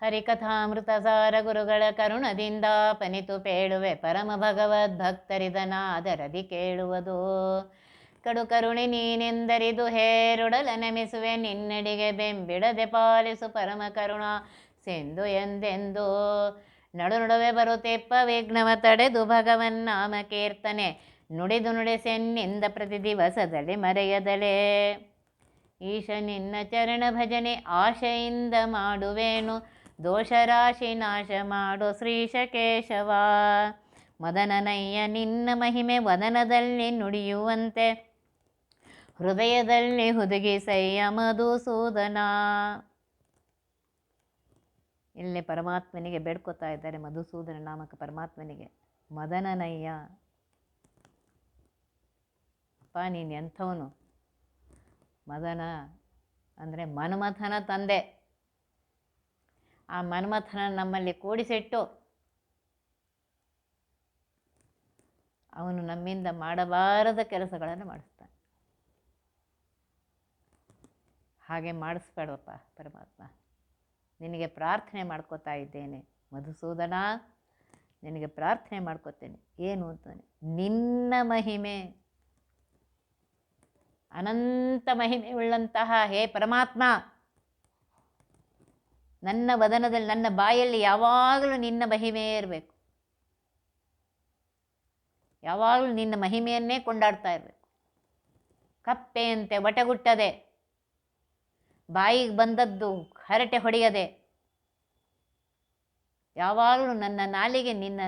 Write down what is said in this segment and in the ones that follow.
ಹರಿಕಥಾಮೃತ ಸಾರ ಗುರುಗಳ ಕರುಣದಿಂದ ಪನಿತು ಪೇಳುವೆ ಪರಮ ಭಗವದ್ ಭಕ್ತರಿದನಾದರದಿ ಕೇಳುವುದು. ಕಡು ಕರುಣಿ ನೀನೆಂದರಿದು ಹೇರುಡಲ ನಮಿಸುವೆ, ನಿನ್ನಡಿಗೆ ಬೆಂಬಿಡದೆ ಪಾಲಿಸು ಪರಮ ಕರುಣ ಸೆಂದು ಎಂದೆಂದು. ನಡು ನಡುವೆ ಬರುತ್ತೆಪ್ಪ ವಿಘ್ನವ ತಡೆದು ಭಗವನ್ ನಾಮ ಕೀರ್ತನೆ, ನುಡಿದು ನುಡಿಸೆನ್ನಿಂದ ಪ್ರತಿ ದಿವಸದಲ್ಲಿ ಮರೆಯದಲೇ. ಈಶ ನಿನ್ನ ಚರಣ ಭಜನೆ ಆಶೆಯಿಂದ ಮಾಡುವೇನು ದೋಷರಾಶಿ ನಾಶ ಮಾಡು ಶ್ರೀಶ ಕೇಶವ ಮದನನಯ್ಯ ನಿನ್ನ ಮಹಿಮೆ ವದನದಲ್ಲಿ ನುಡಿಯುವಂತೆ ಹೃದಯದಲ್ಲಿ ಹುದುಗಿಸಯ್ಯ ಮಧುಸೂದನ. ಇಲ್ಲಿ ಪರಮಾತ್ಮನಿಗೆ ಬೇಡ್ಕೋತಾ ಇದ್ದಾರೆ ಮಧುಸೂದನ ನಾಮಕ ಪರಮಾತ್ಮನಿಗೆ. ಮದನನಯ್ಯ. ಅಪ್ಪ, ನೀನು ಎಂಥವನು? ಮದನ ಅಂದರೆ ಮನ್ಮಥನ ತಂದೆ. ಆ ಮನ್ಮಥನ ನಮ್ಮಲ್ಲಿ ಕೂಡಿಸಿಟ್ಟು ಅವನು ನಮ್ಮಿಂದ ಮಾಡಬಾರದ ಕೆಲಸಗಳನ್ನು ಮಾಡಿಸ್ತಾನೆ. ಹಾಗೆ ಮಾಡಿಸ್ಬೇಡಪ್ಪ ಪರಮಾತ್ಮ. ನಿನಗೆ ಪ್ರಾರ್ಥನೆ ಮಾಡ್ಕೋತಾ ಇದ್ದೇನೆ, ಮಧುಸೂದನ. ನಿನಗೆ ಪ್ರಾರ್ಥನೆ ಮಾಡ್ಕೋತೇನೆ, ಏನು ಅಂತಾನೆ. ನಿನ್ನ ಮಹಿಮೆ, ಅನಂತ ಮಹಿಮೆ ಉಳ್ಳಂತಹ ಹೇ ಪರಮಾತ್ಮ. ನನ್ನ ವದನದಲ್ಲಿ, ನನ್ನ ಬಾಯಲ್ಲಿ ಯಾವಾಗಲೂ ನಿನ್ನ ಮಹಿಮೆಯೇ ಇರಬೇಕು. ಯಾವಾಗಲೂ ನಿನ್ನ ಮಹಿಮೆಯನ್ನೇ ಕೊಂಡಾಡ್ತಾ ಇರಬೇಕು. ಕಪ್ಪೆಯಂತೆ ವಟಗುಟ್ಟದೆ ಬಾಯಿಗೆ ಬಂದದ್ದು ಹರಟೆ ಹೊಡೆಯದೆ. ಯಾವಾಗಲೂ ನನ್ನ ನಾಲಿಗೆ ನಿನ್ನ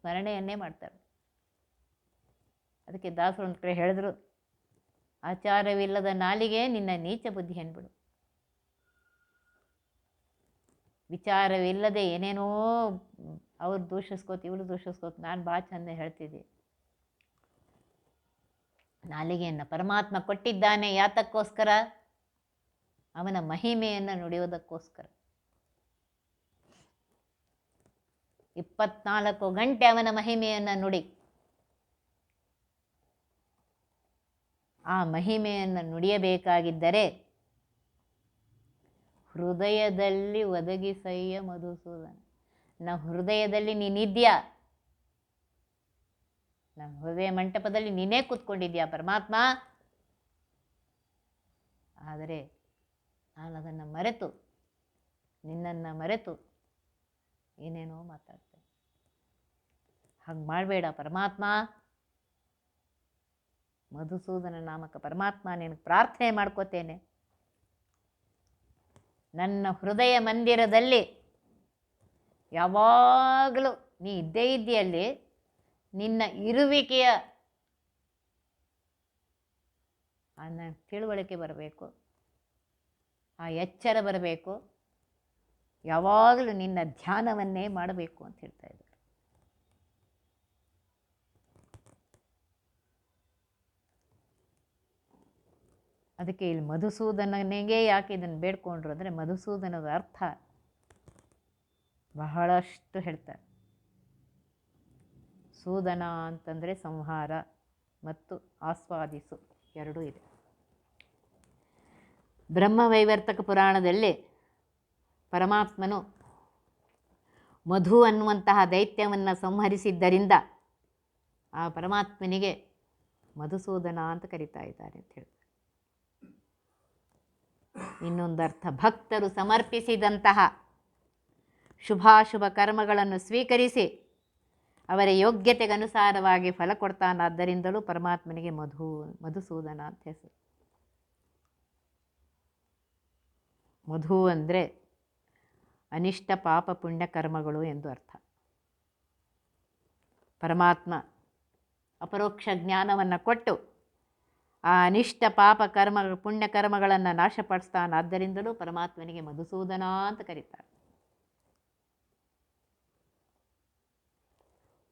ಸ್ಮರಣೆಯನ್ನೇ ಮಾಡ್ತಾರೆ ಅದಕ್ಕೆ ದಾಸರು ಕಡೆ ಹೇಳಿದ್ರು, ಆಚಾರವಿಲ್ಲದ ನಾಲಿಗೆ ನಿನ್ನ ನೀಚ ಬುದ್ಧಿ ಅನ್ಬಿಡು. ವಿಚಾರವಿಲ್ಲದೆ ಏನೇನೋ ಅವ್ರು ದೂಷಿಸ್ಕೋತ, ಇವಳು ದೂಷಿಸ್ಕೋತ ನಾನು ಭಾಳ ಚಂದ ಹೇಳ್ತಿದ್ದೆ. ನಾಲಿಗೆಯನ್ನು ಪರಮಾತ್ಮ ಕೊಟ್ಟಿದ್ದಾನೆ ಯಾತಕ್ಕೋಸ್ಕರ? ಅವನ ಮಹಿಮೆಯನ್ನು ನುಡಿಯೋದಕ್ಕೋಸ್ಕರ. ಇಪ್ಪತ್ನಾಲ್ಕು ಗಂಟೆ ಅವನ ಮಹಿಮೆಯನ್ನು ನುಡಿ. ಆ ಮಹಿಮೆಯನ್ನು ನುಡಿಯಬೇಕಾಗಿದ್ದರೆ ಹೃದಯದಲ್ಲಿ ಒದಗಿಸಯ್ಯ ಮಧುಸೂದನ. ನಮ್ಮ ಹೃದಯದಲ್ಲಿ ನೀನಿದ್ಯಾ? ನಮ್ಮ ಹೃದಯ ಮಂಟಪದಲ್ಲಿ ನೀನೇ ಕೂತ್ಕೊಂಡಿದ್ಯಾ ಪರಮಾತ್ಮ? ಆದರೆ ನಾನು ಅದನ್ನು ಮರೆತು, ನಿನ್ನನ್ನು ಮರೆತು ಏನೇನೋ ಮಾತಾಡ್ತೇನೆ. ಹಾಗೆ ಮಾಡಬೇಡ ಪರಮಾತ್ಮ. ಮಧುಸೂದನ ನಾಮಕ ಪರಮಾತ್ಮ ನಿನಗೆ ಪ್ರಾರ್ಥನೆ ಮಾಡ್ಕೋತೇನೆ. ನನ್ನ ಹೃದಯ ಮಂದಿರದಲ್ಲಿ ಯಾವಾಗಲೂ ನೀ ಇದ್ದೇ ಇದ್ದೀಯಲ್ಲಿ, ನಿನ್ನ ಇರುವಿಕೆಯ ಆ ನನ್ನ ತಿಳುವಳಿಕೆ ಬರಬೇಕು, ಆ ಎಚ್ಚರ ಬರಬೇಕು, ಯಾವಾಗಲೂ ನಿನ್ನ ಧ್ಯಾನವನ್ನೇ ಮಾಡಬೇಕು ಅಂತ ಹೇಳ್ತಾ ಇದ್ದಾರೆ. ಅದಕ್ಕೆ ಇಲ್ಲಿ ಮಧುಸೂದನನಿಗೆ ಯಾಕೆ ಇದನ್ನು ಬೇಡ್ಕೊಂಡ್ರು ಅಂದರೆ ಮಧುಸೂದನದ ಅರ್ಥ ಬಹಳಷ್ಟು ಹೇಳ್ತಾರೆ. ಸೂದನ ಅಂತಂದರೆ ಸಂಹಾರ ಮತ್ತು ಆಸ್ವಾದಿಸು ಎರಡೂ ಇದೆ. ಬ್ರಹ್ಮವೈವರ್ತಕ ಪುರಾಣದಲ್ಲಿ ಪರಮಾತ್ಮನು ಮಧು ಅನ್ನುವಂತಹ ದೈತ್ಯವನ್ನು ಸಂಹರಿಸಿದ್ದರಿಂದ ಆ ಪರಮಾತ್ಮನಿಗೆ ಮಧುಸೂದನ ಅಂತ ಕರಿತಾ ಇದ್ದಾರೆ ಅಂತ ಹೇಳ್ತಾರೆ. ಇನ್ನೊಂದರ್ಥ ಭಕ್ತರು ಸಮರ್ಪಿಸಿದಂತಹ ಶುಭಾಶುಭ ಕರ್ಮಗಳನ್ನು ಸ್ವೀಕರಿಸಿ ಅವರ ಯೋಗ್ಯತೆಗನುಸಾರವಾಗಿ ಫಲ ಕೊಡ್ತಾನಾದ್ದರಿಂದಲೂ ಪರಮಾತ್ಮನಿಗೆ ಮಧು, ಮಧುಸೂದನ ಅಂತ ಹೆಸರು. ಮಧು ಅಂದರೆ ಅನಿಷ್ಟ, ಪಾಪ, ಪುಣ್ಯ ಕರ್ಮಗಳು ಎಂದು ಅರ್ಥ. ಪರಮಾತ್ಮ ಅಪರೋಕ್ಷ ಜ್ಞಾನವನ್ನು ಕೊಟ್ಟು ಆ ಅನಿಷ್ಟ ಪಾಪ ಕರ್ಮ ಪುಣ್ಯ ಕರ್ಮಗಳನ್ನು ನಾಶಪಡಿಸ್ತಾನಾದ್ದರಿಂದಲೂ ಪರಮಾತ್ಮನಿಗೆ ಮಧುಸೂದನ ಅಂತ ಕರೀತಾರೆ.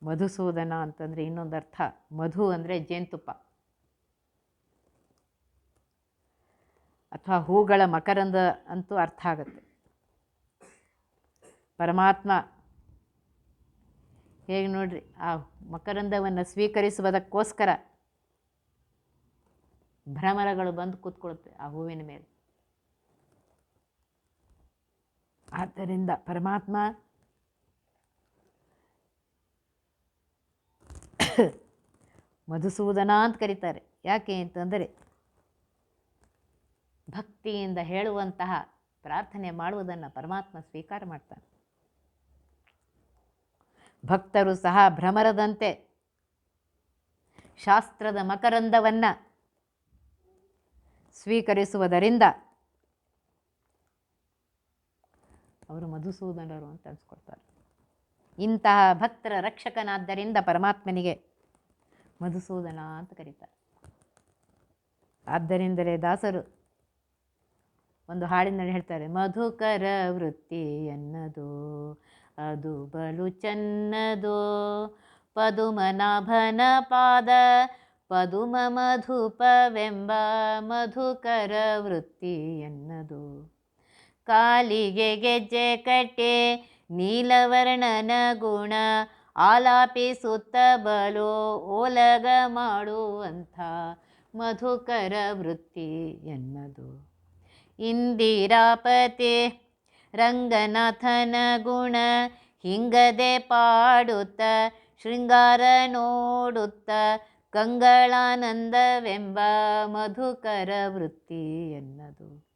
ಮಧುಸೂದನ ಅಂತಂದರೆ ಇನ್ನೊಂದು ಅರ್ಥ. ಮಧು ಅಂದರೆ ಜೇನುತುಪ್ಪ. ಅಥವಾ ಹೂಗಳ ಮಕರಂದ ಅಂತೂ ಅರ್ಥ ಆಗುತ್ತೆ. ಪರಮಾತ್ಮ ಹೇಗೆ ನೋಡ್ರಿ? ಆ ಮಕರಂದವನ್ನು ಸ್ವೀಕರಿಸುವುದಕ್ಕೋಸ್ಕರ ಭ್ರಮರಗಳು ಬಂದು ಕೂತ್ಕೊಳ್ಳುತ್ತೆ ಆ ಹೂವಿನ ಮೇಲೆ. ಆದ್ದರಿಂದ ಪರಮಾತ್ಮ ಮಧುಸೂದನ ಅಂತ ಕರೀತಾರೆ. ಯಾಕೆ ಅಂತಂದರೆ ಭಕ್ತಿಯಿಂದ ಹೇಳುವಂತಹ ಪ್ರಾರ್ಥನೆ ಮಾಡುವುದನ್ನು ಪರಮಾತ್ಮ ಸ್ವೀಕಾರ ಮಾಡ್ತಾನೆ. ಭಕ್ತರು ಸಹ ಭ್ರಮರದಂತೆ ಶಾಸ್ತ್ರದ ಮಕರಂದವನ್ನು ಸ್ವೀಕರಿಸುವುದರಿಂದ ಅವರು ಮಧುಸೂದನರು ಅಂತ ಅನ್ಸ್ಕೊಳ್ತಾರೆ. ಇಂತಹ ಭಕ್ತರ ರಕ್ಷಕನಾದ್ದರಿಂದ ಪರಮಾತ್ಮನಿಗೆ ಮಧುಸೂದನ ಅಂತ ಕರೀತಾರೆ. ಆದ್ದರಿಂದಲೇ ದಾಸರು ಒಂದು ಹಾಡಿನಲ್ಲಿ ಹೇಳ್ತಾರೆ, ಮಧುಕರ ವೃತ್ತಿ ಎನ್ನದು, ಅದು ಬಲು ಚೆನ್ನದು, ಪದುಮನಾಭನ ಪಾದ ಪದುಮ ಮಧುಪವೆಂಬ ಮಧುಕರ ವೃತ್ತಿ ಎನ್ನದು. ಕಾಲಿಗೆ ಗೆಜ್ಜೆ ಕಟ್ಟೆ, ನೀಲವರ್ಣನ ಗುಣ, ಆಲಾಪಿಸುತ್ತ ಬಲು, ಓಲಗ ಮಾಡುವಂಥ ಮಧುಕರ ವೃತ್ತಿ ಎನ್ನದು. ಇಂದಿರಾಪತಿ, ರಂಗನಾಥನ ಗುಣ, ಹಿಂಗದೆ ಪಾಡುತ್ತ, ಶೃಂಗಾರ ನೋಡುತ್ತ ಕಂಗಳಾನಂದವೆಂಬ ಮಧುಕರ ವೃತ್ತಿ ಎನ್ನದು.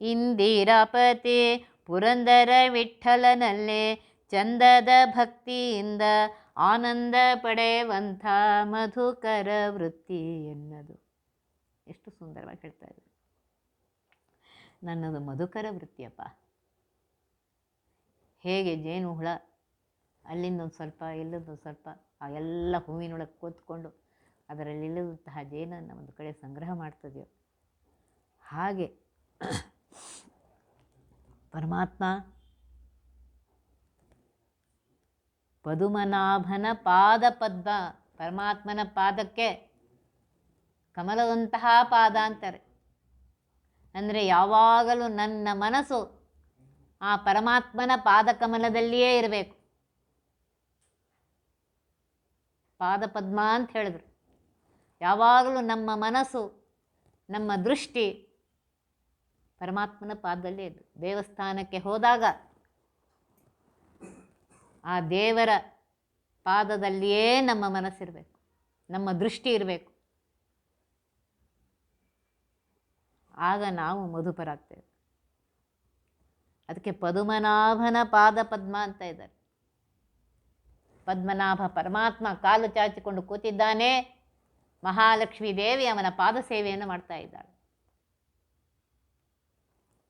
ಇಂದಿರಾಪತಿ ಪುರಂದರ ವಿಠಲನಲ್ಲೇ ಚಂದದ ಭಕ್ತಿಯಿಂದ ಆನಂದ ಪಡೆಯುವಂಥ ಮಧುಕರ ವೃತ್ತಿ ಎನ್ನದು. ಎಷ್ಟು ಸುಂದರವಾಗಿ ಹೇಳ್ತಾ ನನ್ನದು ಮಧುಕರ ವೃತ್ತಿಯಪ್ಪ. ಹೇಗೆ ಜೇನು ಹುಳ, ಅಲ್ಲಿಂದೊಂದು ಸ್ವಲ್ಪ, ಇಲ್ಲಿಂದೊಂದು ಸ್ವಲ್ಪ, ಆ ಎಲ್ಲ ಹೂವಿನೊಳಗೆ ಕೂತ್ಕೊಂಡು ಅದರಲ್ಲಿ ಇಲ್ಲದಂತಹ ಜೇನನ್ನು ಒಂದು ಕಡೆ ಸಂಗ್ರಹ ಮಾಡ್ತದೆಯೋ ಹಾಗೆ ಪರಮಾತ್ಮ ಪದುಮನಾಭನ ಪಾದ ಪದ್ಮ, ಪರಮಾತ್ಮನ ಪಾದಕ್ಕೆ ಕಮಲದಂತಹ ಪಾದ ಅಂತಾರೆ. ಅಂದರೆ ಯಾವಾಗಲೂ ನನ್ನ ಮನಸ್ಸು ಆ ಪರಮಾತ್ಮನ ಪಾದಕಮಲದಲ್ಲಿಯೇ ಇರಬೇಕು. ಪಾದಪದ್ಮ ಅಂತ ಹೇಳಿದ್ರು. ಯಾವಾಗಲೂ ನಮ್ಮ ಮನಸ್ಸು, ನಮ್ಮ ದೃಷ್ಟಿ ಪರಮಾತ್ಮನ ಪಾದದಲ್ಲಿ ಇದ್ದು, ದೇವಸ್ಥಾನಕ್ಕೆ ಹೋದಾಗ ಆ ದೇವರ ಪಾದದಲ್ಲಿಯೇ ನಮ್ಮ ಮನಸ್ಸಿರಬೇಕು, ನಮ್ಮ ದೃಷ್ಟಿ ಇರಬೇಕು. ಆಗ ನಾವು ಮಧುಪರಾಗ್ತೇವೆ. ಅದಕ್ಕೆ ಪದುಮನಾಭನ ಪಾದ ಪದ್ಮ ಅಂತ ಇದ್ದಾರೆ. ಪದ್ಮನಾಭ ಪರಮಾತ್ಮ ಕಾಲು ಚಾಚಿಕೊಂಡು ಕೂತಿದ್ದಾನೆ. ಮಹಾಲಕ್ಷ್ಮೀ ದೇವಿ ಅವನ ಪಾದ ಸೇವೆಯನ್ನು ಮಾಡ್ತಾ ಇದ್ದಾಳೆ.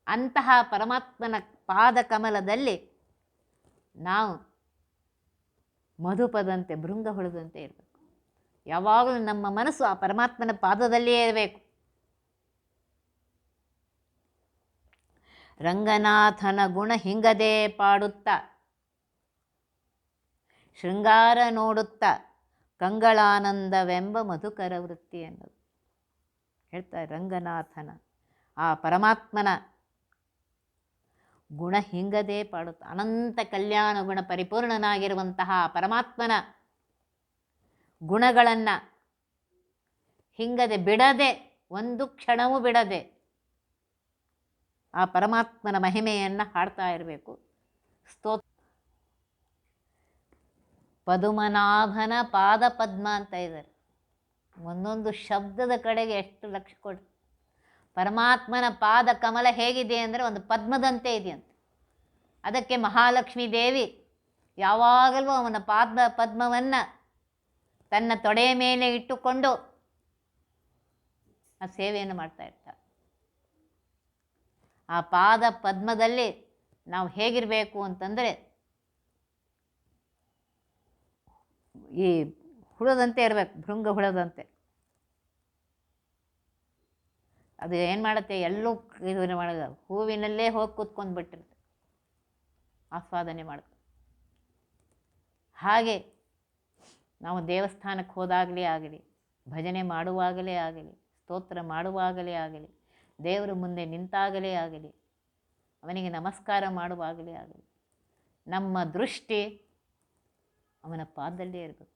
ಅಂತಹ ಪರಮಾತ್ಮನ ಪಾದ ಕಮಲದಲ್ಲಿ ನಾವು ಮಧುಪದಂತೆ ಭೃಂಗ ಹೊಳೆದಂತೆ ಇರಬೇಕು. ಯಾವಾಗಲೂ ನಮ್ಮ ಮನಸ್ಸು ಆ ಪರಮಾತ್ಮನ ಪಾದದಲ್ಲಿಯೇ ಇರಬೇಕು. ರಂಗನಾಥನ ಗುಣ ಹಿಂಗದೆ ಪಾಡುತ್ತ, ಶೃಂಗಾರ ನೋಡುತ್ತಾ ಕಂಗಳಾನಂದವೆಂಬ ಮಧುಕರ ವೃತ್ತಿ ಎನ್ನುವುದು. ಹೇಳ್ತಾರೆ ರಂಗನಾಥನ, ಆ ಪರಮಾತ್ಮನ ಗುಣ ಹಿಂಗದೆ ಪಾಡುತ್ತ. ಅನಂತ ಕಲ್ಯಾಣ ಗುಣ ಪರಿಪೂರ್ಣನಾಗಿರುವಂತಹ ಪರಮಾತ್ಮನ ಗುಣಗಳನ್ನು ಹಿಂಗದೆ ಬಿಡದೆ, ಒಂದು ಕ್ಷಣವೂ ಬಿಡದೆ ಆ ಪರಮಾತ್ಮನ ಮಹಿಮೆಯನ್ನು ಹಾಡ್ತಾ ಇರಬೇಕು. ಸ್ತೋ ಪದುಮನಾಭನ ಪಾದ ಪದ್ಮ ಅಂತ ಇದ್ದಾರೆ. ಒಂದೊಂದು ಶಬ್ದದ ಕಡೆಗೆ ಎಷ್ಟು ಲಕ್ಷ ಕೊಡು. ಪರಮಾತ್ಮನ ಪಾದ ಕಮಲ ಹೇಗಿದೆ ಅಂದರೆ ಒಂದು ಪದ್ಮದಂತೆ ಇದೆಯಂತೆ ಅದಕ್ಕೆ ಮಹಾಲಕ್ಷ್ಮೀ ದೇವಿ ಯಾವಾಗಲೂ ಅವನ ಪಾದ ಪದ್ಮವನ್ನು ತನ್ನ ತೊಡೆಯ ಮೇಲೆ ಇಟ್ಟುಕೊಂಡು ಆ ಸೇವೆಯನ್ನು ಮಾಡ್ತಾ ಇರ್ತಾಳೆ. ಆ ಪಾದ ಪದ್ಮದಲ್ಲಿ ನಾವು ಹೇಗಿರಬೇಕು ಅಂತಂದರೆ ಈ ಹುಳದಂತೆ ಇರಬೇಕು, ಭೃಂಗ ಹುಳದಂತೆ. ಅದು ಏನು ಮಾಡುತ್ತೆ, ಎಲ್ಲೂ ಇದು ಮಾಡೋದು ಹೂವಿನಲ್ಲೇ ಹೋಗಿ ಕೂತ್ಕೊಂಡು ಬಿಟ್ಟಿರುತ್ತೆ. ಆಸ್ವಾದನೆ ಮಾಡುತ್ತೆ ಹಾಗೆ ನಾವು ದೇವಸ್ಥಾನಕ್ಕೆ ಹೋದಾಗಲೇ ಆಗಲಿ, ಭಜನೆ ಮಾಡುವಾಗಲೇ ಆಗಲಿ, ಸ್ತೋತ್ರ ಮಾಡುವಾಗಲೇ ಆಗಲಿ, ದೇವರ ಮುಂದೆ ನಿಂತಾಗಲೇ ಆಗಲಿ, ಅವನಿಗೆ ನಮಸ್ಕಾರ ಮಾಡುವಾಗಲೇ ಆಗಲಿ, ನಮ್ಮ ದೃಷ್ಟಿ ಅವನ ಪಾದದಲ್ಲೇ ಇರಬೇಕು.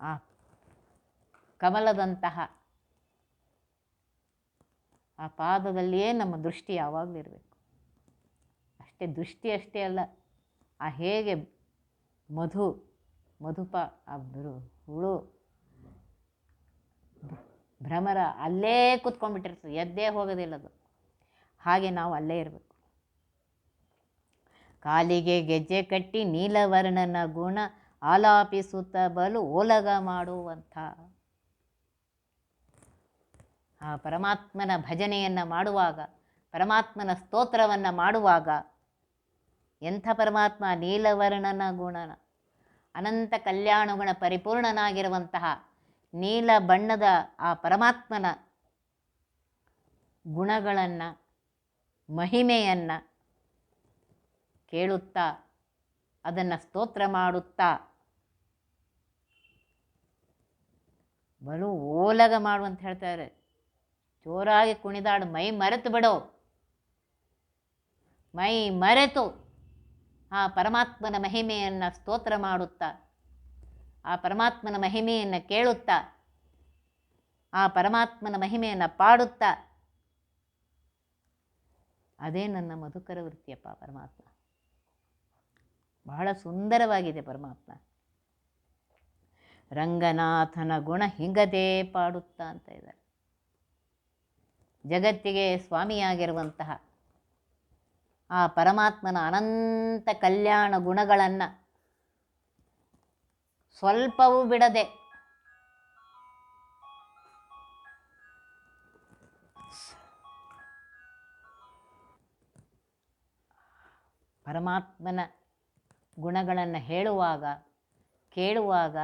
ಆ ಕಮಲದಂತಹ ಆ ಪಾದದಲ್ಲಿಯೇ ನಮ್ಮ ದೃಷ್ಟಿ ಯಾವಾಗಲೂ ಇರಬೇಕು. ಅಷ್ಟೇ ದೃಷ್ಟಿ ಅಷ್ಟೇ ಅಲ್ಲ, ಆ ಹೇಗೆ ಮಧು, ಮಧುಪ, ಆ ಹುಳು, ಭ್ರಮರ ಅಲ್ಲೇ ಕೂತ್ಕೊಂಡ್ಬಿಟ್ಟಿರ್ತದೆ ಎದ್ದೇ ಹೋಗೋದಿಲ್ಲ ಅದು. ಹಾಗೆ ನಾವು ಅಲ್ಲೇ ಇರಬೇಕು. ಕಾಲಿಗೆ ಗೆಜ್ಜೆ ಕಟ್ಟಿ ನೀಲವರ್ಣನ ಗುಣ ಆಲಾಪಿಸುತ್ತ ಬಲು ಓಲಗ ಮಾಡುವಂಥ. ಆ ಪರಮಾತ್ಮನ ಭಜನೆಯನ್ನು ಮಾಡುವಾಗ, ಪರಮಾತ್ಮನ ಸ್ತೋತ್ರವನ್ನು ಮಾಡುವಾಗ ಎಂಥ ಪರಮಾತ್ಮ ನೀಲವರ್ಣನ ಗುಣನ ಅನಂತ ಕಲ್ಯಾಣ ಗುಣ ಪರಿಪೂರ್ಣನಾಗಿರುವಂತಹ ನೀಲ ಬಣ್ಣದ ಆ ಪರಮಾತ್ಮನ ಗುಣಗಳನ್ನು, ಮಹಿಮೆಯನ್ನು ಕೇಳುತ್ತಾ, ಅದನ್ನು ಸ್ತೋತ್ರ ಮಾಡುತ್ತಾ. ಬಲು ಓಲಗ ಮಾಡು ಅಂತ ಹೇಳ್ತಾರೆ. ಜೋರಾಗಿ ಕುಣಿದಾಡು, ಮೈ ಮರೆತು ಬಿಡೋ. ಮೈ ಮರೆತು. ಆ ಪರಮಾತ್ಮನ ಮಹಿಮೆಯನ್ನು ಸ್ತೋತ್ರ ಮಾಡುತ್ತಾ, ಆ ಪರಮಾತ್ಮನ ಮಹಿಮೆಯನ್ನು ಕೇಳುತ್ತಾ, ಆ ಪರಮಾತ್ಮನ ಮಹಿಮೆಯನ್ನು ಪಾಡುತ್ತಾ. ಅದೇ ನನ್ನ ಮಧುಕರ ವೃತ್ತಿಯಪ್ಪ ಪರಮಾತ್ಮ. ಬಹಳ ಸುಂದರವಾಗಿದೆ ಪರಮಾತ್ಮ. ರಂಗನಾಥನ ಗುಣ ಹಿಂಗದೇ ಪಾಡುತ್ತಾ ಅಂತ ಇದ್ದಾರೆ. ಜಗತ್ತಿಗೆ ಸ್ವಾಮಿಯಾಗಿರುವಂತಹ ಆ ಪರಮಾತ್ಮನ ಅನಂತ ಕಲ್ಯಾಣ ಗುಣಗಳನ್ನು ಸ್ವಲ್ಪವೂ ಬಿಡದೆ ಪರಮಾತ್ಮನ ಗುಣಗಳನ್ನು ಹೇಳುವಾಗ, ಕೇಳುವಾಗ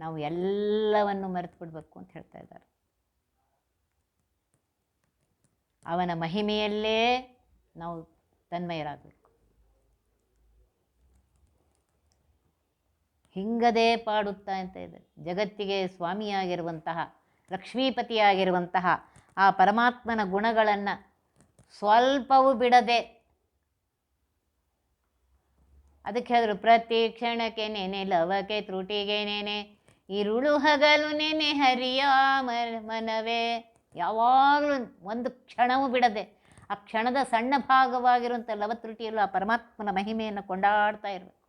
ನಾವು ಎಲ್ಲವನ್ನು ಮರೆತು ಬಿಡಬೇಕು ಅಂತ ಹೇಳ್ತಾ ಇದ್ದಾರೆ. ಅವನ ಮಹಿಮೆಯಲ್ಲೇ ನಾವು ತನ್ಮಯರಾಗಬೇಕು. ಹಿಂಗದೇ ಪಾಡುತ್ತಾ ಅಂತ ಇದೆ. ಜಗತ್ತಿಗೆ ಸ್ವಾಮಿಯಾಗಿರುವಂತಹ, ಲಕ್ಷ್ಮೀಪತಿಯಾಗಿರುವಂತಹ ಆ ಪರಮಾತ್ಮನ ಗುಣಗಳನ್ನು ಸ್ವಲ್ಪವೂ ಬಿಡದೆ ಅದಕ್ಕೆ ಹೇಳಿದ್ರು ಪ್ರತಿ ಕ್ಷಣಕ್ಕೆ ನೆನೆ, ಲವಕ್ಕೆ ತ್ರುಟಿಗೆ ನೆನೆ, ಇರುಳು ಹಗಲು ನೆನೆ ಹರಿಯ ಮನವೇ. ಯಾವಾಗಲೂ ಒಂದು ಕ್ಷಣವೂ ಬಿಡದೆ, ಆ ಕ್ಷಣದ ಸಣ್ಣ ಭಾಗವಾಗಿರುವಂಥ ಲವತ್ರುಟಿಯಲ್ಲೂ ಆ ಪರಮಾತ್ಮನ ಮಹಿಮೆಯನ್ನು ಕೊಂಡಾಡ್ತಾ ಇರಬೇಕು.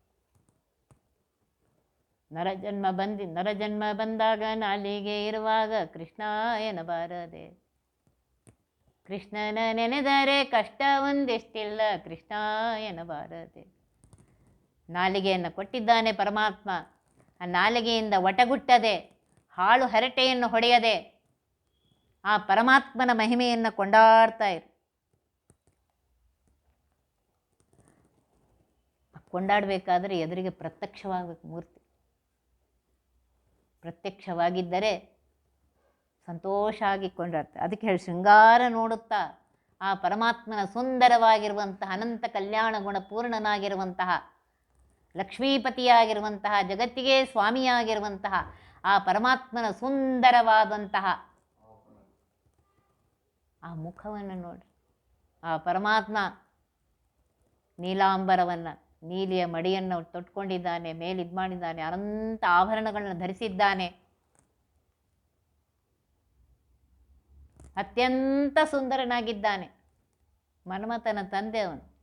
ನರಜನ್ಮ ಬಂದಿ ನರಜನ್ಮ ಬಂದಾಗ ನಾಲಿಗೆ ಇರುವಾಗ ಕೃಷ್ಣ ಎನ್ನಬಾರದೆ ಕೃಷ್ಣನ ನೆನೆದರೆ ಕಷ್ಟ ಒಂದಿಷ್ಟಿಲ್ಲ ಕೃಷ್ಣ ಎನ್ನಬಾರದೆ ನಾಲಿಗೆಯನ್ನು ಕೊಟ್ಟಿದ್ದಾನೆ ಪರಮಾತ್ಮ. ಆ ನಾಲಿಗೆಯಿಂದ ಒಟಗುಟ್ಟದೆ, ಹಾಳು ಹರಟೆಯನ್ನು ಹೊಡೆಯದೆ ಆ ಪರಮಾತ್ಮನ ಮಹಿಮೆಯನ್ನು ಕೊಂಡಾಡ್ತಾ ಇರು. ಕೊಂಡಾಡಬೇಕಾದ್ರೆ ಎದುರಿಗೆ ಪ್ರತ್ಯಕ್ಷವಾಗಬೇಕು ಮೂರ್ತಿ. ಪ್ರತ್ಯಕ್ಷವಾಗಿದ್ದರೆ ಸಂತೋಷ ಆಗಿ ಕೊಂಡಾಡ್ತಾರೆ ಅದಕ್ಕೆ ಹೇಳಿ ಶೃಂಗಾರ ನೋಡುತ್ತಾ ಆ ಪರಮಾತ್ಮನ ಸುಂದರವಾಗಿರುವಂತಹ ಅನಂತ ಕಲ್ಯಾಣ ಗುಣ ಪೂರ್ಣನಾಗಿರುವಂತಹ ಲಕ್ಷ್ಮೀಪತಿಯಾಗಿರುವಂತಹ, ಜಗತ್ತಿಗೆ ಸ್ವಾಮಿಯಾಗಿರುವಂತಹ, ಆ ಪರಮಾತ್ಮನ ಸುಂದರವಾದಂತಹ ಆ ಮುಖವನ್ನು ನೋಡಿ ಆ ಪರಮಾತ್ಮ ನೀಲಾಂಬರವನ್ನು, ನೀಲಿಯ ಮಡಿಯನ್ನು ತೊಟ್ಕೊಂಡಿದ್ದಾನೆ ಮೇಲಿದ್ ಮಾಡಿದ್ದಾನೆ, ಅನಂತ ಆಭರಣಗಳನ್ನು ಧರಿಸಿದ್ದಾನೆ. ಅತ್ಯಂತ ಸುಂದರನಾಗಿದ್ದಾನೆ. ಮನ್ಮಥನ ತಂದೆ ಅವನು.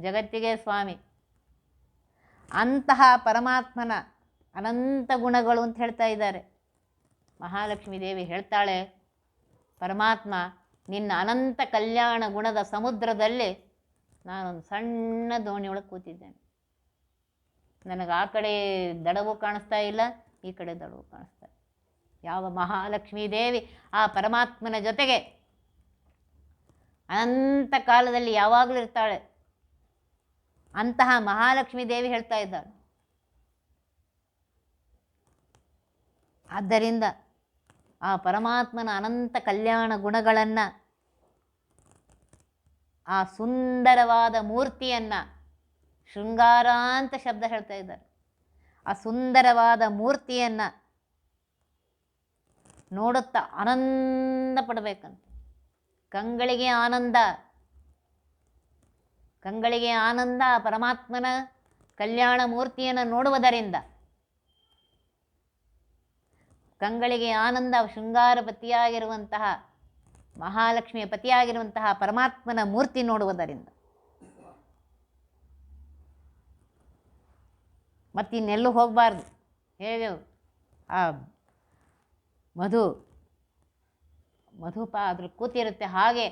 ಜಗತ್ತಿಗೆ ಸ್ವಾಮಿ. ಅಂತಹ ಪರಮಾತ್ಮನ ಅನಂತ ಗುಣಗಳು ಅಂತ ಹೇಳ್ತಾ ಇದ್ದಾರೆ. ಮಹಾಲಕ್ಷ್ಮೀ ದೇವಿ ಹೇಳ್ತಾಳೆ, ಪರಮಾತ್ಮ, ನಿನ್ನ ಅನಂತ ಕಲ್ಯಾಣ ಗುಣದ ಸಮುದ್ರದಲ್ಲಿ ನಾನೊಂದು ಸಣ್ಣ ದೋಣಿಯೊಳಗೆ ಕೂತಿದ್ದೇನೆ. ನನಗೆ ಆ ಕಡೆ ದಡವು ಕಾಣಿಸ್ತಾ ಇಲ್ಲ, ಈ ಕಡೆ ದಡವು ಕಾಣಿಸ್ತಾ ಯಾವ ಮಹಾಲಕ್ಷ್ಮೀ ದೇವಿ ಆ ಪರಮಾತ್ಮನ ಜೊತೆಗೆ ಅನಂತ ಕಾಲದಲ್ಲಿ ಯಾವಾಗಲೂ ಇರ್ತಾಳೆ. ಅಂತಹ ಮಹಾಲಕ್ಷ್ಮಿ ದೇವಿ ಹೇಳ್ತಾ ಇದ್ದಾಳೆ. ಆದ್ದರಿಂದ ಆ ಪರಮಾತ್ಮನ ಅನಂತ ಕಲ್ಯಾಣ ಗುಣಗಳನ್ನು, ಆ ಸುಂದರವಾದ ಮೂರ್ತಿಯನ್ನು ಶೃಂಗಾರ ಅಂತ ಶಬ್ದ ಹೇಳ್ತಾ ಇದ್ದಾರೆ. ಆ ಸುಂದರವಾದ ಮೂರ್ತಿಯನ್ನು ನೋಡುತ್ತಾ ಆನಂದ ಪಡಬೇಕಂತ. ಕಂಗಳಿಗೆ ಆನಂದ ಕಂಗಳಿಗೆ ಆನಂದ, ಪರಮಾತ್ಮನ ಕಲ್ಯಾಣ ಮೂರ್ತಿಯನ್ನು ನೋಡುವುದರಿಂದ. ಕಂಗಳಿಗೆ ಆನಂದ ಶೃಂಗಾರ ಪತಿಯಾಗಿರುವಂತಹ ಮಹಾಲಕ್ಷ್ಮಿಯ ಪತಿಯಾಗಿರುವಂತಹ ಪರಮಾತ್ಮನ ಮೂರ್ತಿ ನೋಡುವುದರಿಂದ. ಮತ್ತಿನ್ನೆಲ್ಲೂ ಹೋಗಬಾರ್ದು. ಹೇಗೆ? ಆ ಮಧು, ಮಧುಪ ಅದ್ರ ಕೂತಿರುತ್ತೆ. ಹಾಗೆ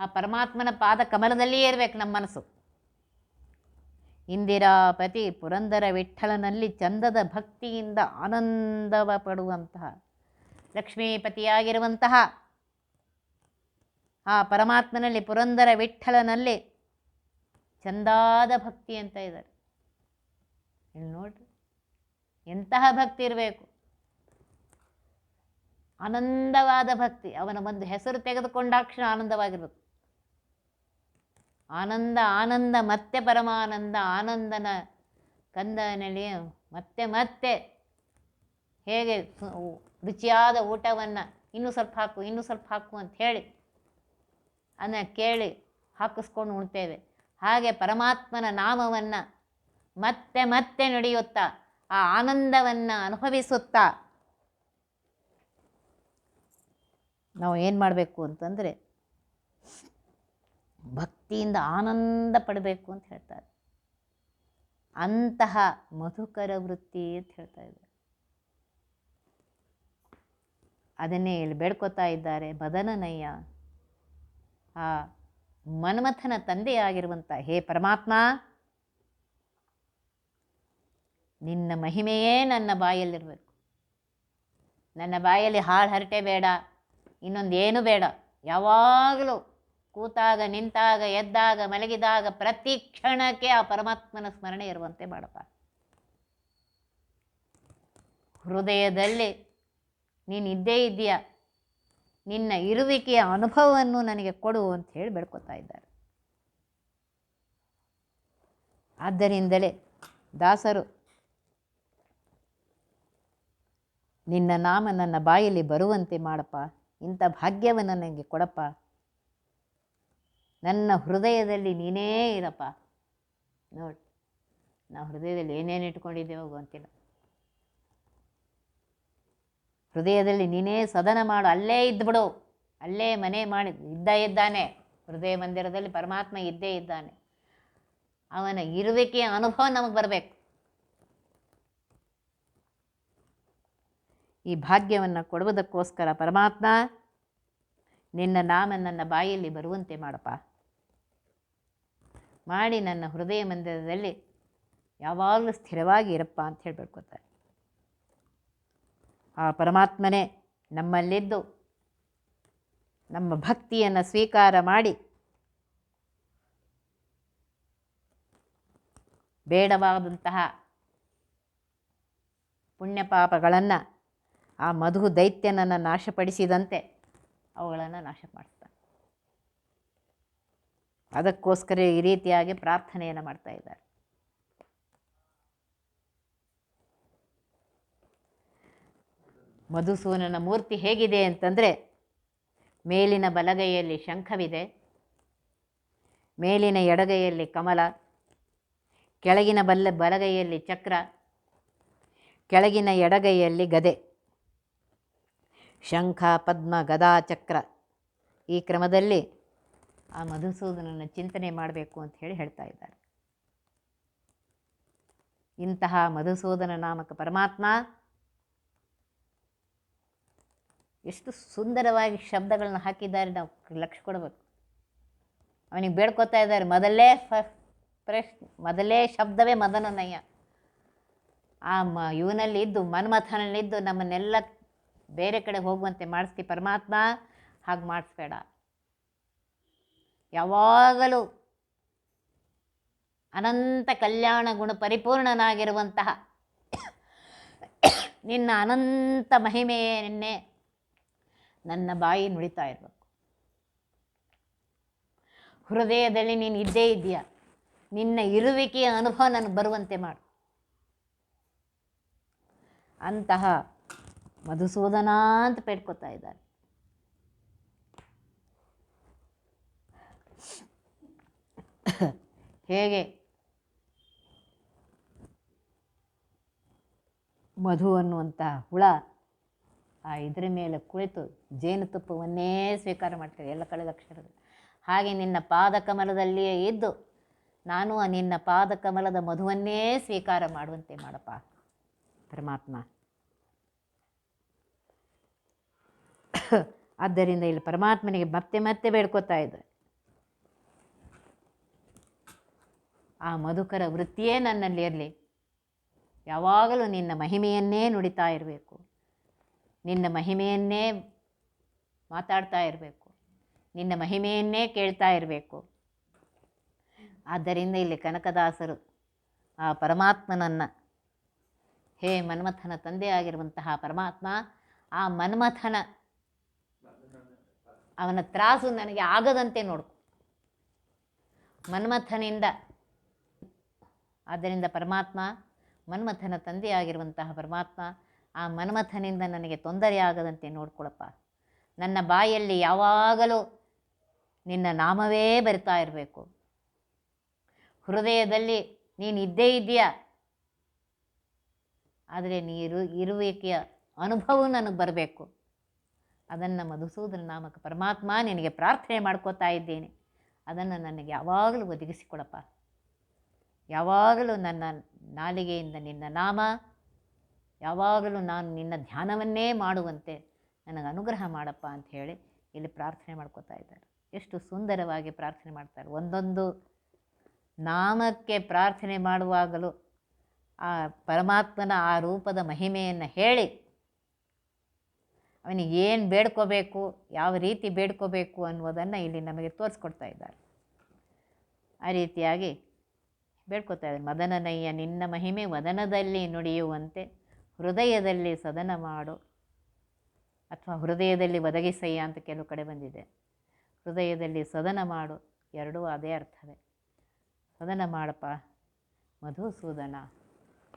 ಆ ಪರಮಾತ್ಮನ ಪಾದ ಕಮಲದಲ್ಲಿಯೇ ಇರಬೇಕು ನಮ್ಮ ಮನಸ್ಸು. ಇಂದಿರಾಪತಿ ಪುರಂದರ ವಿಠ್ಠಲನಲ್ಲಿ ಚಂದದ ಭಕ್ತಿಯಿಂದ ಆನಂದವ ಪಡುವಂತಹ ಲಕ್ಷ್ಮೀಪತಿಯಾಗಿರುವಂತಹ ಆ ಪರಮಾತ್ಮನಲ್ಲಿ ಪುರಂದರ ವಿಠ್ಠಲನಲ್ಲಿ ಚಂದಾದ ಭಕ್ತಿ ಅಂತ ಇದ್ದಾರೆ. ಇಲ್ಲಿ ನೋಡ್ರಿ, ಎಂತಹ ಭಕ್ತಿ ಇರಬೇಕು? ಆನಂದವಾದ ಭಕ್ತಿ, ಅವನ ಒಂದು ಹೆಸರು ತೆಗೆದುಕೊಂಡಾಕ್ಷಣ ಆನಂದವಾಗಿರ್ಬೇಕು. ಆನಂದ ಆನಂದ, ಮತ್ತೆ ಪರಮಾನಂದ, ಆನಂದನ ಕಂದನಲ್ಲಿ ಮತ್ತೆ ಮತ್ತೆ ಹೇಗೆ ರುಚಿಯಾದ ಊಟವನ್ನು ಇನ್ನೂ ಸ್ವಲ್ಪ ಹಾಕು, ಇನ್ನೂ ಸ್ವಲ್ಪ ಹಾಕು ಅಂತ ಹೇಳಿ ಅದನ್ನು ಕೇಳಿ ಹಾಕಿಸ್ಕೊಂಡು ಉಣ್ತೇವೆ. ಹಾಗೆ ಪರಮಾತ್ಮನ ನಾಮವನ್ನು ಮತ್ತೆ ಮತ್ತೆ ನಡೆಯುತ್ತಾ, ಆ ಆನಂದವನ್ನು ಅನುಭವಿಸುತ್ತಾ ನಾವು ಏನು ಮಾಡಬೇಕು ಅಂತಂದರೆ ಭಕ್ತಿಯಿಂದ ಆನಂದ ಪಡಬೇಕು ಅಂತ ಹೇಳ್ತಾರೆ. ಅಂತಹ ಮಧುಕರ ವೃತ್ತಿ ಅಂತ ಹೇಳ್ತಾ ಇದ್ದಾರೆ. ಅದನ್ನೇ ಇಲ್ಲಿ ಬೇಡ್ಕೋತಾ ಇದ್ದಾರೆ ಬದನನಯ್ಯ. ಆ ಮನ್ಮಥನ ತಂದೆಯಾಗಿರುವಂಥ ಹೇ ಪರಮಾತ್ಮ, ನಿನ್ನ ಮಹಿಮೆಯೇ ನನ್ನ ಬಾಯಲ್ಲಿರಬೇಕು. ನನ್ನ ಬಾಯಲ್ಲಿ ಹಾಳು ಹರಟೆ ಬೇಡ. ಇನ್ನೊಂದು ಏನು ಬೇಡ. ಯಾವಾಗಲೂ ಕೂತಾಗ, ನಿಂತಾಗ, ಎದ್ದಾಗ, ಮಲಗಿದಾಗ ಪ್ರತಿ ಕ್ಷಣಕ್ಕೆ ಆ ಪರಮಾತ್ಮನ ಸ್ಮರಣೆ ಇರುವಂತೆ ಮಾಡಪ್ಪ. ಹೃದಯದಲ್ಲಿ ನೀನು ಇದ್ದೇ ಇದೆಯಾ ನಿನ್ನ ಇರುವಿಕೆಯ ಅನುಭವವನ್ನು ನನಗೆ ಕೊಡು ಅಂತ ಹೇಳಿ ಬೇಡ್ಕೊತಾ ಇದ್ದಾರೆ. ಆದ್ದರಿಂದಲೇ ದಾಸರು, ನಿನ್ನ ನಾಮ ನನ್ನ ಬಾಯಲ್ಲಿ ಬರುವಂತೆ ಮಾಡಪ್ಪ. ಇಂಥ ಭಾಗ್ಯವನ್ನು ನನಗೆ ಕೊಡಪ್ಪ. ನನ್ನ ಹೃದಯದಲ್ಲಿ ನೀನೇ ಇರಪ್ಪ ನೋಡಿ ನಾವು ಹೃದಯದಲ್ಲಿ ಏನೇನು ಇಟ್ಕೊಂಡಿದ್ದೇವೋ ಗೊತ್ತಿಲ್ಲ. ಹೃದಯದಲ್ಲಿ ನೀನೇ ಸದನ ಮಾಡು, ಅಲ್ಲೇ ಇದ್ದುಬಿಡು ಅಲ್ಲೇ ಮನೆ ಮಾಡಿ, ಇದ್ದ ಇದ್ದಾನೆ. ಹೃದಯ ಮಂದಿರದಲ್ಲಿ ಪರಮಾತ್ಮ ಇದ್ದೇ ಇದ್ದಾನೆ. ಅವನ ಇರುವಿಕೆಯ ಅನುಭವ ನಮಗೆ ಬರಬೇಕು. ಈ ಭಾಗ್ಯವನ್ನು ಕೊಡುವುದಕ್ಕೋಸ್ಕರ ಪರಮಾತ್ಮ, ನಿನ್ನ ನಾಮ ನನ್ನ ಬಾಯಲ್ಲಿ ಬರುವಂತೆ ಮಾಡಪ್ಪ. ಮಾಡಿ ನನ್ನ ಹೃದಯ ಮಂದಿರದಲ್ಲಿ ಯಾವಾಗಲೂ ಸ್ಥಿರವಾಗಿ ಇರಪ್ಪ ಅಂತ ಹೇಳಿ ಬೇಡ್ಕೊತಾರೆ ಆ ಪರಮಾತ್ಮನೇ ನಮ್ಮಲ್ಲಿದ್ದು ನಮ್ಮ ಭಕ್ತಿಯನ್ನು ಸ್ವೀಕಾರ ಮಾಡಿ ಬೇಡವಾದಂತಹ ಪುಣ್ಯಪಾಪಗಳನ್ನು ಆ ಮಧು ದೈತ್ಯನನ್ನು ನಾಶಪಡಿಸಿದಂತೆ ಅವುಗಳನ್ನು ನಾಶ ಮಾಡ್ತಾನೆ ಅದಕ್ಕೋಸ್ಕರ ಈ ರೀತಿಯಾಗಿ ಪ್ರಾರ್ಥನೆಯನ್ನು ಮಾಡ್ತಾ ಇದ್ದಾರೆ. ಮಧುಸೂನನ ಮೂರ್ತಿ ಹೇಗಿದೆ ಅಂತಂದರೆ ಮೇಲಿನ ಬಲಗೈಯಲ್ಲಿ ಶಂಖವಿದೆ, ಮೇಲಿನ ಎಡಗೈಯಲ್ಲಿ ಕಮಲ, ಕೆಳಗಿನ ಬಲ್ಲ ಬಲಗೈಯಲ್ಲಿ ಚಕ್ರ, ಕೆಳಗಿನ ಎಡಗೈಯಲ್ಲಿ ಗದೆ, ಶಂಖ, ಪದ್ಮ, ಗದಾ ಚಕ್ರ. ಈ ಕ್ರಮದಲ್ಲಿ ಆ ಮಧುಸೂದನನ ಚಿಂತನೆ ಮಾಡಬೇಕು ಅಂತ ಹೇಳಿ ಹೇಳ್ತಾ ಇದ್ದಾರೆ. ಇಂತಹ ಮಧುಸೂದನ ನಾಮಕ ಪರಮಾತ್ಮ ಎಷ್ಟು ಸುಂದರವಾಗಿ ಶಬ್ದಗಳನ್ನ ಹಾಕಿದ್ದಾರೆ ನಾವು ಲಕ್ಷ್ಯ ಕೊಡಬೇಕು. ಅವನಿಗೆ ಬೇಡ್ಕೊತಾ ಇದ್ದಾರೆ, ಮೊದಲೇ ಫ ಪ್ರಶ್, ಮೊದಲೇ ಶಬ್ದವೇ ಮದನನಯ್ಯ. ಆ ಮ ಇವನಲ್ಲಿ ಇದ್ದು ಮನ್ಮಥನಲ್ಲಿದ್ದು ನಮ್ಮನ್ನೆಲ್ಲ ಬೇರೆ ಕಡೆ ಹೋಗುವಂತೆ ಮಾಡಿಸ್ತಿ ಪರಮಾತ್ಮ, ಹಾಗೆ ಮಾಡಿಸ್ಬೇಡ. ಯಾವಾಗಲೂ ಅನಂತ ಕಲ್ಯಾಣ ಗುಣ ಪರಿಪೂರ್ಣನಾಗಿರುವಂತಹ ನಿನ್ನ ಅನಂತ ಮಹಿಮೆಯನ್ನೇ ನನ್ನ ಬಾಯಿ ನುಡಿತಾ ಇರಬೇಕು. ಹೃದಯದಲ್ಲಿ ನೀನು ಇದ್ದೇ ಇದೆಯ ನಿನ್ನ ಇರುವಿಕೆಯ ಅನುಭವ ನನಗೆ ಬರುವಂತೆ ಮಾಡು. ಅಂತಹ ಮಧುಸೂದನ ಅಂತ ಬೇಡ್ಕೊತಾ ಇದ್ದಾರೆ. ಹೇಗೆ? ಮಧು ಅನ್ನುವಂಥ ಹುಳ ಆ ಇದ್ರ ಮೇಲೆ ಕುಳಿತು ಜೇನುತುಪ್ಪವನ್ನೇ ಸ್ವೀಕಾರ ಮಾಡ್ತೇವೆ ಎಲ್ಲ ಕಳೆದ ಅಕ್ಷರಗಳು ಹಾಗೆ ನಿನ್ನ ಪಾದಕಮಲದಲ್ಲಿಯೇ ಇದ್ದು ನಾನು ನಿನ್ನ ನಿನ್ನ ಪಾದಕಮಲದ ಮಧುವನ್ನೇ ಸ್ವೀಕಾರ ಮಾಡುವಂತೆ ಮಾಡಪ್ಪ. ಪರಮಾತ್ಮ. ಆದ್ದರಿಂದ ಇಲ್ಲಿ ಪರಮಾತ್ಮನಿಗೆ ಮತ್ತೆ ಮತ್ತೆ ಬೇಡ್ಕೋತಾ ಇದ್ದಾರೆ. ಆ ಮಧುಕರ ವೃತ್ತಿಯೇ ನನ್ನಲ್ಲಿ ಇರಲಿ. ಯಾವಾಗಲೂ ನಿನ್ನ ಮಹಿಮೆಯನ್ನೇ ನುಡಿತಾ ಇರಬೇಕು. ನಿನ್ನ ಮಹಿಮೆಯನ್ನೇ ಮಾತಾಡ್ತಾ ಇರಬೇಕು. ನಿನ್ನ ಮಹಿಮೆಯನ್ನೇ ಕೇಳ್ತಾ ಇರಬೇಕು. ಆದ್ದರಿಂದ ಇಲ್ಲಿ ಕನಕದಾಸರು, ಆ ಪರಮಾತ್ಮನನ್ನು ಹೇ ಮನ್ಮಥನ ತಂದೆಯಾಗಿರುವಂತಹ ಪರಮಾತ್ಮ, ಆ ಮನ್ಮಥನ ಅವನ ತ್ರಾಸು ನನಗೆ ಆಗದಂತೆ ನೋಡ್ಕೊ. ಮನ್ಮಥನಿಂದ ಆದ್ದರಿಂದ ಪರಮಾತ್ಮ ಮನ್ಮಥನ ತಂದೆಯಾಗಿರುವಂತಹ ಪರಮಾತ್ಮ ಆ ಮನ್ಮಥನಿಂದ ನನಗೆ ತೊಂದರೆಯಾಗದಂತೆ ನೋಡ್ಕೊಳಪ್ಪ. ನನ್ನ ಬಾಯಲ್ಲಿ ಯಾವಾಗಲೂ ನಿನ್ನ ನಾಮವೇ ಬರಿತಾ ಇರಬೇಕು. ಹೃದಯದಲ್ಲಿ ನೀನು ಇದ್ದೇ ಇದೆಯಾ ಆದರೆ ನೀರು ಇರುವಿಕೆಯ ಅನುಭವ ನನಗೆ ಬರಬೇಕು. ಅದನ್ನು ಮಧುಸೂದನ ನಾಮಕ ಪರಮಾತ್ಮ ನಿನಗೆ ಪ್ರಾರ್ಥನೆ ಮಾಡ್ಕೋತಾ ಇದ್ದೇನೆ. ಅದನ್ನು ನನಗೆ ಯಾವಾಗಲೂ ಒದಗಿಸಿಕೊಡಪ್ಪ ಯಾವಾಗಲೂ ನನ್ನ ನಾಲಿಗೆಯಿಂದ ನಿನ್ನ ನಾಮ, ಯಾವಾಗಲೂ ನಾನು ನಿನ್ನ ಧ್ಯಾನವನ್ನೇ ಮಾಡುವಂತೆ ನನಗೆ ಅನುಗ್ರಹ ಮಾಡಪ್ಪ ಅಂತ ಹೇಳಿ ಇಲ್ಲಿ ಪ್ರಾರ್ಥನೆ ಮಾಡ್ಕೋತಾ ಇದ್ದಾರೆ. ಎಷ್ಟು ಸುಂದರವಾಗಿ ಪ್ರಾರ್ಥನೆ ಮಾಡ್ತಾರೆ. ಒಂದೊಂದು ನಾಮಕ್ಕೆ ಪ್ರಾರ್ಥನೆ ಮಾಡುವಾಗಲೂ ಆ ಪರಮಾತ್ಮನ ಆ ರೂಪದ ಮಹಿಮೆಯನ್ನು ಹೇಳಿ ಅವನಿಗೆ ಏನು ಬೇಡ್ಕೋಬೇಕು, ಯಾವ ರೀತಿ ಬೇಡ್ಕೋಬೇಕು ಅನ್ನೋದನ್ನು ಇಲ್ಲಿ ನಮಗೆ ತೋರಿಸ್ಕೊಡ್ತಾ ಇದ್ದಾರೆ. ಆ ರೀತಿಯಾಗಿ ಬೇಡ್ಕೊತಾ ಇದ್ದಾರೆ. ಮದನನಯ್ಯ, ನಿನ್ನ ಮಹಿಮೆ ವದನದಲ್ಲಿ ನುಡಿಯುವಂತೆ ಹೃದಯದಲ್ಲಿ ಸದನ ಮಾಡು ಅಥವಾ ಹೃದಯದಲ್ಲಿ ಒದಗಿಸಯ್ಯ ಅಂತ ಕೆಲವು ಕಡೆ ಬಂದಿದೆ. ಹೃದಯದಲ್ಲಿ ಸದನ ಮಾಡು ಎರಡೂ ಅದೇ ಅರ್ಥವೇ. ಸದನ ಮಾಡಪ್ಪ ಮಧುಸೂದನ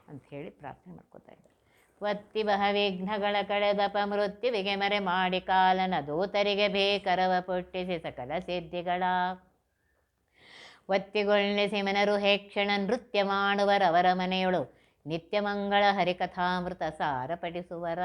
ಅಂಥೇಳಿ ಪ್ರಾರ್ಥನೆ ಮಾಡ್ಕೋತಾ ಇದ್ದಾರೆ. ಒತ್ತಿ ಬಹ ವಿಘ್ನಗಳ ಕಳೆದಪ ಮೃತ್ಯುವಿಗೆ ಮರೆ ಮಾಡಿ ಕಾಲನ ದೂತರಿಗೆ ಬೇಕರವ ಪುಟ್ಟಿಸಿ ಸಕಲ ಸಿದ್ಧಿಗಳ ಒತ್ತಿಗೊಳ್ಳಿಸಿ ಮನರು ಹೇಕ್ಷಣ ನೃತ್ಯ ಮಾಡುವರವರ ಮನೆಯೊಳು ನಿತ್ಯ ಮಂಗಳ ಹರಿಕಥಾಮೃತ ಸಾರ ಪಡಿಸುವರ